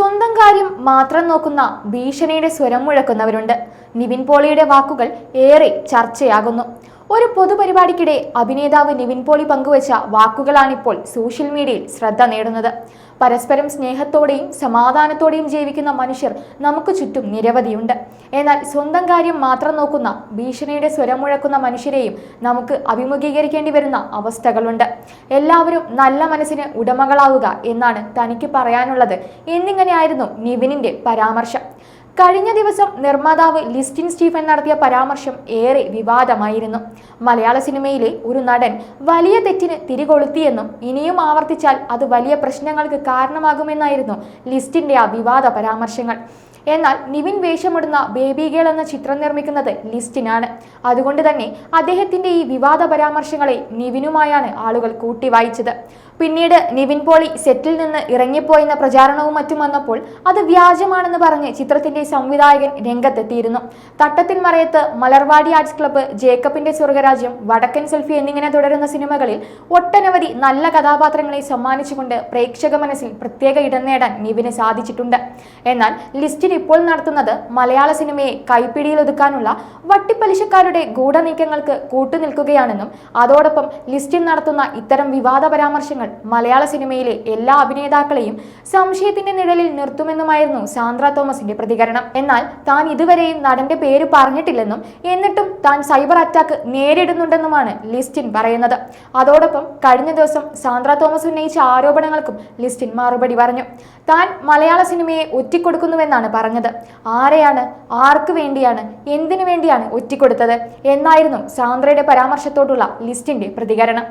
സ്വന്തം കാര്യം മാത്രം നോക്കുന്ന ഭീഷണിയുടെ സ്വരം മുഴക്കുന്നവരുണ്ട്. നിവിൻ പോളിയുടെ വാക്കുകൾ ഏറെ ചർച്ചയാകുന്നു. ഒരു പൊതുപരിപാടിക്കിടെ അഭിനേതാവ് നിവിൻ പോളി പങ്കുവച്ച വാക്കുകളാണിപ്പോൾ സോഷ്യൽ മീഡിയയിൽ ശ്രദ്ധ നേടുന്നത്. പരസ്പരം സ്നേഹത്തോടെയും സമാധാനത്തോടെയും ജീവിക്കുന്ന മനുഷ്യർ നമുക്ക് ചുറ്റും നിരവധിയുണ്ട്. എന്നാൽ സ്വന്തം കാര്യം മാത്രം നോക്കുന്ന ഭീഷണിയുടെ സ്വരം മുഴക്കുന്ന മനുഷ്യരെയും നമുക്ക് അഭിമുഖീകരിക്കേണ്ടി വരുന്ന അവസ്ഥകളുണ്ട്. എല്ലാവരും നല്ല മനസ്സിന് ഉടമകളാവുക എന്നാണ് തനിക്ക് പറയാനുള്ളത്. എന്നിങ്ങനെയായിരുന്നു നിവിനിന്റെ പരാമർശം. കഴിഞ്ഞ ദിവസം നിർമ്മാതാവ് ലിസ്റ്റിൻ സ്റ്റീഫൻ നടത്തിയ പരാമർശം ഏറെ വിവാദമായിരുന്നു. മലയാള സിനിമയിലെ ഒരു നടൻ വലിയ തെറ്റിന് തിരികൊളുത്തിയെന്നും ഇനിയും ആവർത്തിച്ചാൽ അത് വലിയ പ്രശ്നങ്ങൾക്ക് കാരണമാകുമെന്നായിരുന്നു ലിസ്റ്റിന്റെ ആ വിവാദ പരാമർശങ്ങൾ. എന്നാൽ നിവിൻ വേഷമിടുന്ന ബേബി ഗേൾ എന്ന ചിത്രം നിർമ്മിക്കുന്നത് ലിസ്റ്റിനാണ്. അതുകൊണ്ട് തന്നെ അദ്ദേഹത്തിന്റെ ഈ വിവാദ പരാമർശങ്ങളെ നിവിനുമായാണ് ആളുകൾ കൂട്ടി വായിച്ചത് പിന്നീട് നിവിൻ പോളി സെറ്റിൽ നിന്ന് ഇറങ്ങിപ്പോയെന്ന പ്രചാരണവും മറ്റും വന്നപ്പോൾ അത് വ്യാജമാണെന്ന് പറഞ്ഞ് ചിത്രത്തിന്റെ സംവിധായകൻ രംഗത്തെത്തിയിരുന്നു. തട്ടത്തിൽ മറയത്ത് മലർവാടി ആർട്സ് ക്ലബ്ബ് ജേക്കബിന്റെ സ്വർഗരാജ്യം വടക്കൻ സെൽഫി എന്നിങ്ങനെ തുടരുന്ന സിനിമകളിൽ ഒട്ടനവധി നല്ല കഥാപാത്രങ്ങളെ സമ്മാനിച്ചുകൊണ്ട് പ്രേക്ഷക മനസ്സിൽ പ്രത്യേക ഇടം നേടാൻ നിവിന് സാധിച്ചിട്ടുണ്ട്. എന്നാൽ ലിസ്റ്റിൽ ഇപ്പോൾ നടത്തുന്നത് മലയാള സിനിമയെ കൈപ്പിടിയിലൊതുക്കാനുള്ള വട്ടിപ്പലിശക്കാരുടെ ഗൂഢനീക്കങ്ങൾക്ക് കൂട്ടുനിൽക്കുകയാണെന്നും അതോടൊപ്പം ലിസ്റ്റിൽ നടത്തുന്ന ഇത്തരം വിവാദ പരാമർശങ്ങൾ മലയാള സിനിമയിലെ എല്ലാ അഭിനേതാക്കളെയും സംശയത്തിന്റെ നിഴലിൽ നിർത്തുമെന്നുമായിരുന്നു സാന്ദ്ര തോമസിന്റെ പ്രതികരണം. എന്നാൽ താൻ ഇതുവരെയും നടന്റെ പേര് പറഞ്ഞിട്ടില്ലെന്നും എന്നിട്ടും താൻ സൈബർ അറ്റാക്ക് നേരിടുന്നുണ്ടെന്നുമാണ് ലിസ്റ്റിൻ പറയുന്നത്. അതോടൊപ്പം കഴിഞ്ഞ ദിവസം സാന്ദ്ര തോമസ് ഉന്നയിച്ച ആരോപണങ്ങൾക്കും ലിസ്റ്റിൻ മറുപടി പറഞ്ഞു. താൻ മലയാള സിനിമയെ ഒറ്റിക്കൊടുക്കുന്നുവെന്നാണ് പറഞ്ഞത്. ആരെയാണ് ആർക്ക് വേണ്ടിയാണ് എന്തിനു വേണ്ടിയാണ് ഒറ്റിക്കൊടുത്തത്? എന്നായിരുന്നു സാന്ദ്രയുടെ പരാമർശത്തോടുള്ള ലിസ്റ്റിന്റെ പ്രതികരണം.